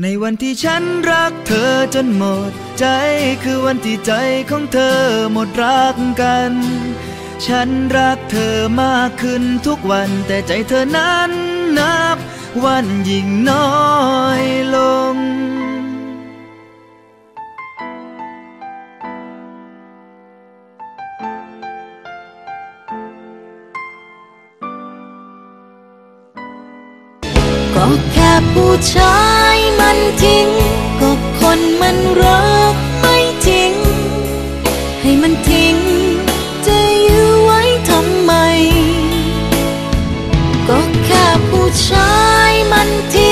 ในวันที่ฉันรักเธอจนหมดใจ คือวันที่ใจของเธอหมดรักกัน ฉันรักเธอมากขึ้นทุกวัน แต่ใจเธอนั้นนับ วันยิ่งน้อยลง ก็แค่ผู้ชาย มันทิ้ง ก็คนมันรักไม่ทิ้ง ให้มันทิ้ง จะยื้อไว้ทำไม ก็แค่ผู้ชายมันทิ้ง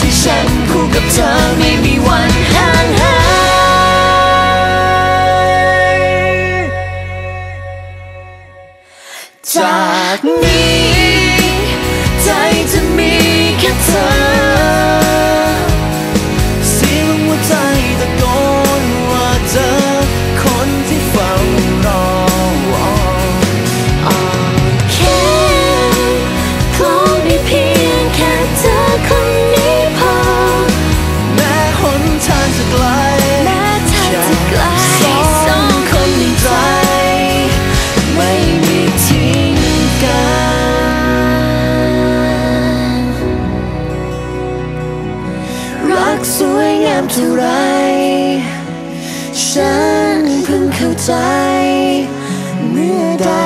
ที่ฉันคู่กับเธอไม่มีวันห่างหายจากนี้ใจจะมีแค่เธอ เท่าไร ฉันเพิ่งเข้าใจ เมื่อได้